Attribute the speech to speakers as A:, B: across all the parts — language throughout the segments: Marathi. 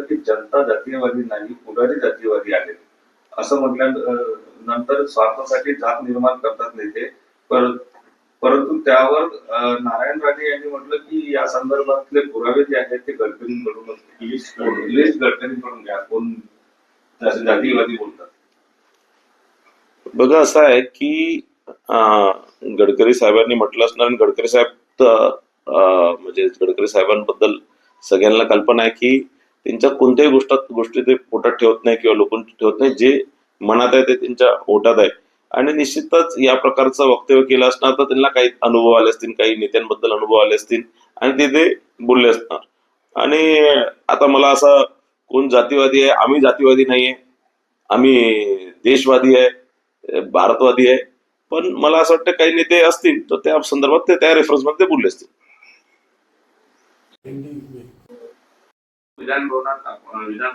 A: तर ती जनता जातीयवादी नाही पुढारी जातीयवादी आहेत. असं म्हटल्या नंतर स्वार्थासाठी जात निर्माण करतात नेते. पर- परंतु त्यावर नारायण राणे यांनी म्हटलं की या संदर्भातले पुरावे जे आहेत ते गडकरींकडून लिस्ट गडकरींकडून घ्या. कोण जातीयवादी बोलतात.
B: बघा असं आहे की गडकरी साहेबांनी म्हटलं असणार आणि गडकरी साहेब म्हणजे गडकरी साहेबांबद्दल सगळ्यांना कल्पना आहे की त्यांच्या कोणत्याही गोष्टात गोष्टी ते पोटात ठेवत नाही किंवा लोक ठेवत नाही. जे मनात आहे ते त्यांच्या पोटात आहे. आणि निश्चितच या प्रकारचं वक्तव्य केलं असणार तर त्यांना काही अनुभव आले असतील काही नेत्यांबद्दल अनुभव आले असतील आणि ते ते बोलले असणार. आणि आता मला असं कोण जातीवादी आहे? आम्ही जातीवादी नाहीये. आम्ही देशवादी आहे भारतवादी आहे. पण मला असं वाटतं काही नेते असतील तर त्या संदर्भात ते त्या रेफरन्समध्ये बोलले असतील.
C: विधान भवनात विधान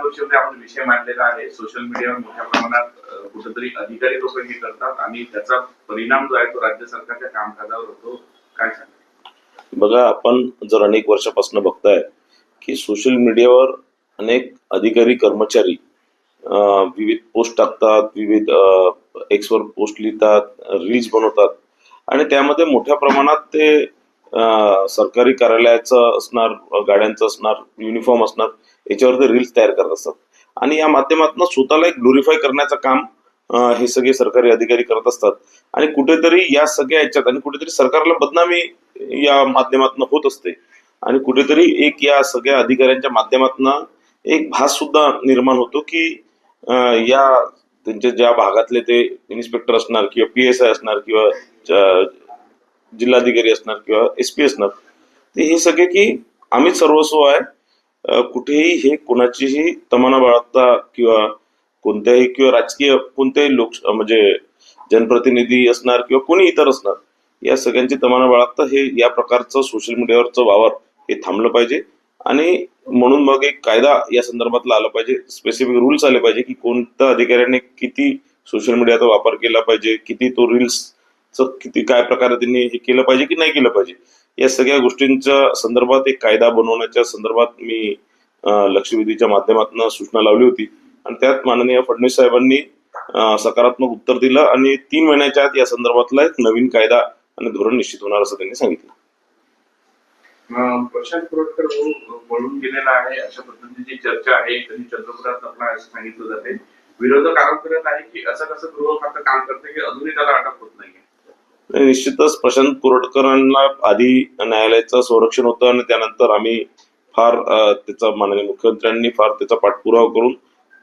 C: परिषदेमध्ये आपण विषय मांडलेला आहे. सोशल मीडियावर मोठ्या प्रमाणात कुठेतरी अधिकारी लोक हे करतात आणि त्याचा परिणाम जो आहे तो राज्य सरकारच्या कामकाजावर होतो. काय
B: बघा आपण जर अनेक वर्षापासून बघताय की सोशल मीडियावर अनेक अधिकारी कर्मचारी विविध पोस्ट टाकतात विविध एक्सवर पोस्ट लिहितात रील्स बनवतात. आणि त्यामध्ये मोठ्या प्रमाणात ते सरकारी कार्यालयाचं असणार गाड्यांचं असणार युनिफॉर्म असणार याच्यावर ते रील्स तयार करत असतात. आणि या माध्यमातून स्वतःला एक ग्लोरीफाय करण्याचं काम हे सगळे सरकारी अधिकारी करत असतात. आणि कुठेतरी या सगळ्या याच्यात आणि कुठेतरी सरकारला बदनामी या माध्यमातून होत असते. आणि कुठेतरी एक या सगळ्या अधिकाऱ्यांच्या माध्यमातून एक भास सुद्धा निर्माण होतो की या त्यांच्या ज्या भागातले ते इन्स्पेक्टर असणार किंवा पी एस आय असणार किंवा जिल्हाधिकारी असणार किंवा एस पी असणार ते हे सगळे की आम्हीच सर्वस्व आहे. कुठेही हे कोणाचीही तमाना बाळगता किंवा कोणत्याही किंवा राजकीय कोणत्याही लोक म्हणजे जनप्रतिनिधी असणार किंवा कोणी इतर असणार या सगळ्यांची तमाना बाळगता हे या प्रकारचं सोशल मीडियावरचं वावर हे थांबलं पाहिजे. आणि म्हणून मग एक कायदा या संदर्भातला आला पाहिजे. स्पेसिफिक रूल्स आले पाहिजे की कोणत्या अधिकाऱ्याने किती सोशल मीडियाचा वापर केला पाहिजे किती तो रील्स किती काय प्रकारे त्यांनी हे केलं पाहिजे की नाही केलं पाहिजे? या सगळ्या गोष्टींच्या संदर्भात एक कायदा बनवण्याच्या संदर्भात मी लक्षवेधीच्या माध्यमातून सूचना लावली होती. आणि त्यात माननीय फडणवीस साहेबांनी सकारात्मक उत्तर दिलं आणि तीन महिन्याच्या आत या संदर्भातला एक नवीन कायदा आणि धोरण निश्चित होणार असं त्यांनी सांगितलं.
C: प्रशांत पुरटकर वळून गेलेला आहे. अशा पद्धतीची चर्चा आहे त्यांनी चंद्रपुरात आपला असं सांगितलं जाते. विरोधक आरोप करत आहे की असं कसं गृह खातं काम करते की अजूनही त्याला अटक होत
B: नाही निश्चितच प्रशांत कुरटकरांना आधी न्यायालयाचं संरक्षण होतं आणि त्यानंतर आम्ही फार त्याचा माननीय मुख्यमंत्र्यांनी फार त्याचा पाठपुरावा करून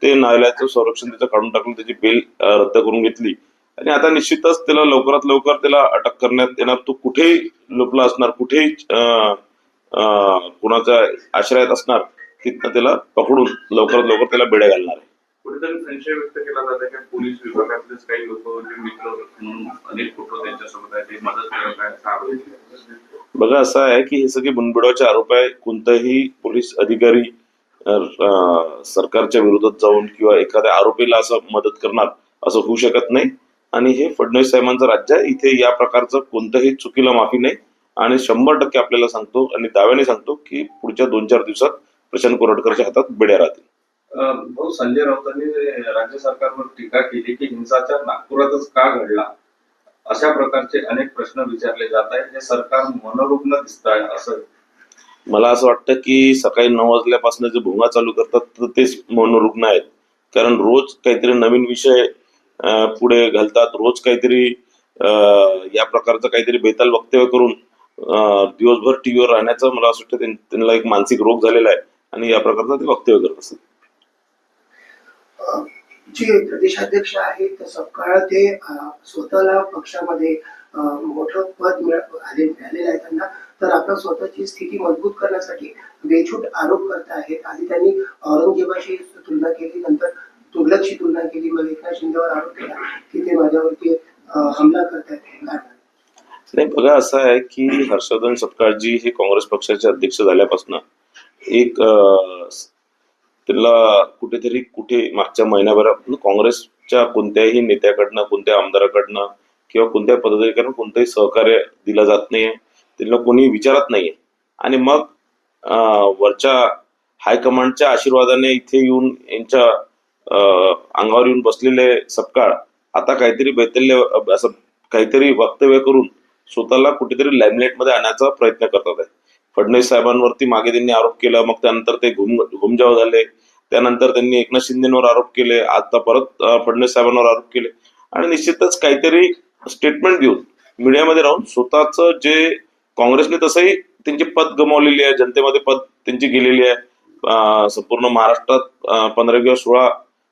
B: ते न्यायालयाचं संरक्षण त्याचं काढून टाकून त्याची बेल रद्द करून घेतली. आणि आता निश्चितच त्याला लवकरात लवकर त्याला अटक करण्यात येणार. तो कुठेही लपला असणार कुठेही कुणाच्या आश्रयात असणार तिथनं त्याला पकडून लवकरात लवकर त्याला बेड्या घालणार आहे.
C: कुठेतरी संशय व्यक्त केला जात आहे की पोलीस विभागातलेच काही लोक जे मित्र म्हणून अनेक फोटो त्यांच्यासोबत आहे ते मदत करत आहेत असा आरोप
B: बघा असं आहे की हे सगळे बुनबुडाचे आरोप आहे. कोणताही पोलीस अधिकारी सरकारच्या विरोधात जाऊन किंवा एखाद्या आरोपीला असं मदत करणार असं होऊ शकत नाही. आणि हे फडणवीस साहेबांचं राज्य आहे. इथे या प्रकारचं कोणतंही चुकीला माफी नाही. आणि शंभर टक्के आपल्याला सांगतो आणि दाव्याने सांगतो की पुढच्या दोन चार दिवसात प्रशांत कोरटकरच्या हातात बेड्या राहतील.
A: भाऊ संजय राऊतांनी राज्य सरकारवर टीका केली की हिंसाचार नागपुरातच का घडला? अशा प्रकारचे अनेक प्रश्न विचारले जात आहेत. हे सरकार मनोरुग्ण दिसत आहे असं.
B: मला असं वाटतं की सकाळी नऊ वाजल्यापासून जे भोंगा चालू करतात तर तेच मनोरुग्ण आहेत. कारण रोज काहीतरी नवीन विषय पुढे घालतात. रोज काहीतरी या प्रकारचं काहीतरी बेताल वक्तव्य करून दिवसभर टीव्हीवर राहण्याचं मला असं वाटतं त्यांना एक मानसिक रोग झालेला आहे. आणि या प्रकारचं ते वक्तव्य करत असतात.
D: जे प्रदेशाध्यक्ष आहेत तर सकाळ ते स्वतःला पक्षामध्ये मोठं पद आले मिळालेलं आहे त्यांना. तर आपण स्वतःची स्थिती मजबूत करण्यासाठी बेछूट आरोप करत आहेत. आधी त्यांनी औरंगजेबाशी तुलना केली नंतर तुगलकशी तुलना केली. मग एकनाथ शिंदेवर आरोप केला की ते माझ्यावरती हमला करत आहेत.
B: नाही बघा असं आहे की हर्षवर्धन सपकाळजी हे काँग्रेस पक्षाचे अध्यक्ष झाल्यापासून एक त्यांना कुठेतरी कुठे मागच्या महिन्याभरात काँग्रेसच्या कोणत्याही नेत्याकडनं कोणत्या आमदाराकडनं किंवा कोणत्या पदाधिकाऱ्यांना कोणतंही सहकार्य दिलं जात नाहीये. त्यांना कोणी विचारत नाहीये. आणि मग वरच्या हायकमांडच्या आशीर्वादाने इथे येऊन यांच्या अंगावर येऊन बसलेले सपकाळ आता काहीतरी बैतल्य असं काहीतरी वक्तव्य करून स्वतःला कुठेतरी लॅमिनेटमध्ये मध्ये प्रयत्न करतात आहे फडणवीस साहेबांवरती मागे त्यांनी आरोप केला मग त्यानंतर ते घुम घुमजाव झाले. त्यानंतर त्यांनी एकनाथ शिंदेवर आरोप केले आता परत फडणवीस साहेबांवर आरोप केले. आणि निश्चितच काहीतरी स्टेटमेंट देऊन मीडियामध्ये राहून स्वतःचं जे काँग्रेसने तसंही त्यांची पद गमावलेली आहे जनतेमध्ये पद त्यांची गेलेली आहे संपूर्ण महाराष्ट्रात पंधरा किंवा सोळा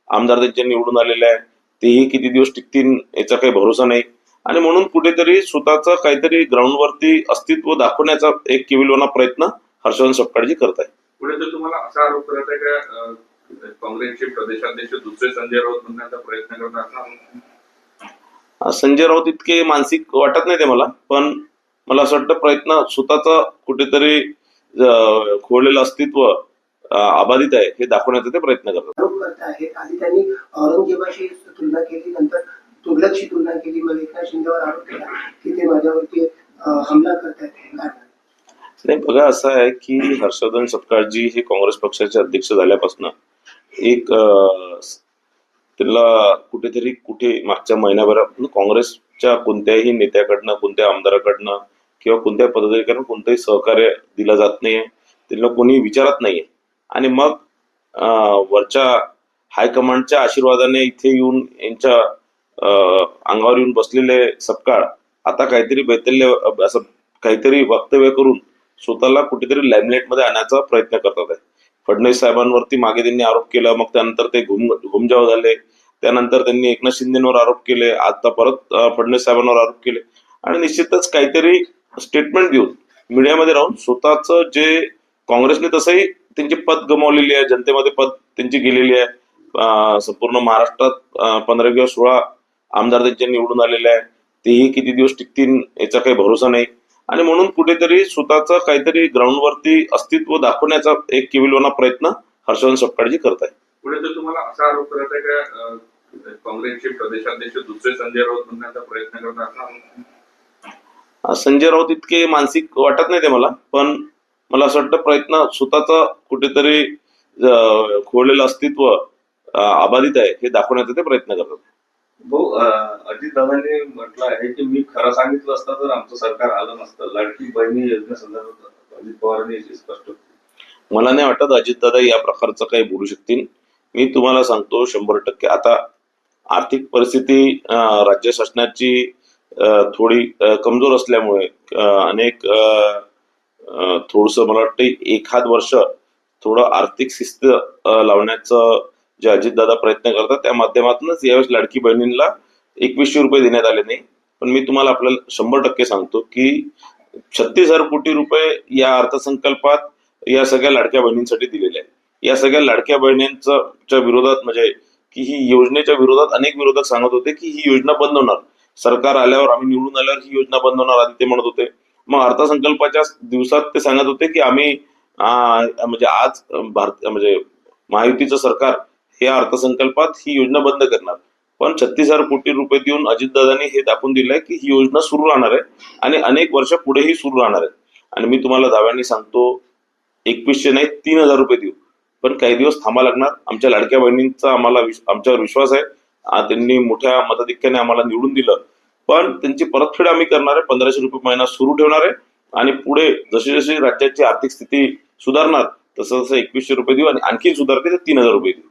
B: आमदार त्यांच्या निवडून आलेले आहे. तेही किती दिवस टिकतील याचा काही भरोसा नाही. आणि म्हणून कुठेतरी स्वतःचं काहीतरी ग्राउंडवरती अस्तित्व दाखवण्याचा एक किविलवाना प्रयत्न हर्षवर्धन सपकाळजी करत आहे
C: पुढे तर तुम्हाला असा आरोप करत आहे का काँग्रेसचे प्रदेशाध्यक्ष दुसरे संजय राऊत बनण्याचा प्रयत्न करत असणार
B: संजय राऊत इतके मानसिक वाटत नाही ते मला पण मला असं वाटतं प्रयत्न स्वतःचा कुठेतरी अं, खोडलेलं अस्तित्व अबाधित आहे हे दाखवण्याचा ते प्रयत्न करतात.
D: आरोप तुलना केली मग एकनाथ शिंदेवर आरोप केला की ते माझ्यावरती हमला करतायत
B: नाही बघा असं आहे की हर्षवर्धन सपकाळजी हे काँग्रेस पक्षाचे अध्यक्ष झाल्यापासून एक त्यांना कुठेतरी कुठे मागच्या महिन्याभरात काँग्रेसच्या कोणत्याही नेत्याकडनं कोणत्या आमदाराकडनं किंवा कोणत्या पदाधिकाऱ्यांना कोणतंही सहकार्य दिलं जात नाहीये. त्यांना कोणी विचारत नाहीये. आणि मग वरच्या हायकमांडच्या आशीर्वादाने इथे येऊन यांच्या अंगावर येऊन बसलेले सपकाळ आता काहीतरी बैतल्य असं काहीतरी वक्तव्य करून स्वतःला कुठेतरी लाईमलाईटमध्ये आणण्याचा प्रयत्न करतात. आहे फडणवीस साहेबांवरती मागे त्यांनी आरोप केला मग त्यानंतर ते घुम घुमजाव झाले. त्यानंतर त्यांनी एकनाथ शिंदेवर आरोप केले आता परत फडणवीस साहेबांवर आरोप केले. आणि निश्चितच काहीतरी स्टेटमेंट देऊन मीडियामध्ये राहून स्वतःचं जे काँग्रेसने तसंही त्यांची पद गमावलेली आहे जनतेमध्ये पद त्यांची गेलेली आहे. संपूर्ण महाराष्ट्रात पंधरा किंवा सोळा आमदार त्यांचे निवडून आलेले आहे तेही किती दिवस टिकतील याचा काही भरोसा नाही. आणि म्हणून कुठेतरी स्वतःचं काहीतरी ग्राउंडवरती अस्तित्व दाखवण्याचा एक किविलवाना प्रयत्न हर्षवर्धन सपकाळजी करत आहे
C: पुढे तर तुम्हाला असा आरोप करत आहे का काँग्रेसचे प्रदेशाध्यक्ष दुसरे संजय राऊत बनण्याचा प्रयत्न करत असणार?
B: संजय राऊत इतके मानसिक वाटत नाही ते मला पण मला असं वाटतं प्रयत्न स्वतःचा कुठेतरी अं, खोडलेलं अस्तित्व अबाधित आहे हे दाखवण्याचा ते प्रयत्न करतात.
A: भाऊ अजित दादांनी म्हटलं आहे की मी खरं सांगितलं असतं तर आमचं सरकार आलं नसतं. लाडकी बहिणी योजनेसंदर्भात अजित पवारांनी स्पष्ट
B: मला नाही वाटत अजितदादा या प्रकारचं काही बोलू शकतील. मी तुम्हाला सांगतो शंभर टक्के. आता आर्थिक परिस्थिती राज्य शासनाची थोडी कमजोर असल्यामुळे अनेक थोडस मला वाटतं एखाद वर्ष थोडं आर्थिक शिस्त लावण्याचं जे अजितदादा प्रयत्न करतात त्या माध्यमातूनच यावेळेस लाडकी बहिणींना एकवीसशे रुपये देण्यात आले नाही. पण मी तुम्हाला आपल्याला शंभर टक्के सांगतो की छत्तीस हजार कोटी रुपये या अर्थसंकल्पात या सगळ्या लाडक्या बहिणींसाठी दिलेले आहेत. या सगळ्या लाडक्या बहिणींच्या विरोधात म्हणजे की ही योजनेच्या विरोधात अनेक विरोधक सांगत होते की ही योजना बंद होणार. सरकार आल्यावर आम्ही निवडून आल्यावर ही योजना बंद होणार आधी ते म्हणत होते. मग अर्थसंकल्पाच्या दिवसात ते सांगत होते की आम्ही म्हणजे आज भारत म्हणजे महायुतीचं सरकार या अर्थसंकल्पात ही योजना बंद करणार. पण छत्तीस हजार कोटी रुपये देऊन अजितदादांनी हे दाखवून दिलंय की ही योजना सुरू राहणार आहे आणि अनेक वर्ष पुढेही सुरू राहणार आहे. आणि मी तुम्हाला दाव्याने सांगतो एकवीसशे नाही तीन हजार रुपये देऊ. पण काही दिवस थांबा लागणार. आमच्या लाडक्या बहिणींचा आम्हाला आमच्यावर विश्वास आहे. त्यांनी मोठ्या मताधिक्याने आम्हाला निवडून दिलं. पण त्यांची परतफेड आम्ही करणार आहे. पंधराशे रुपये महिना सुरू ठेवणार आहे. आणि पुढे जशी जशी राज्याची आर्थिक स्थिती सुधारणार तसं तसं एकवीसशे रुपये देऊ आणि आणखी सुधारते तर तीन हजार रुपये देऊ.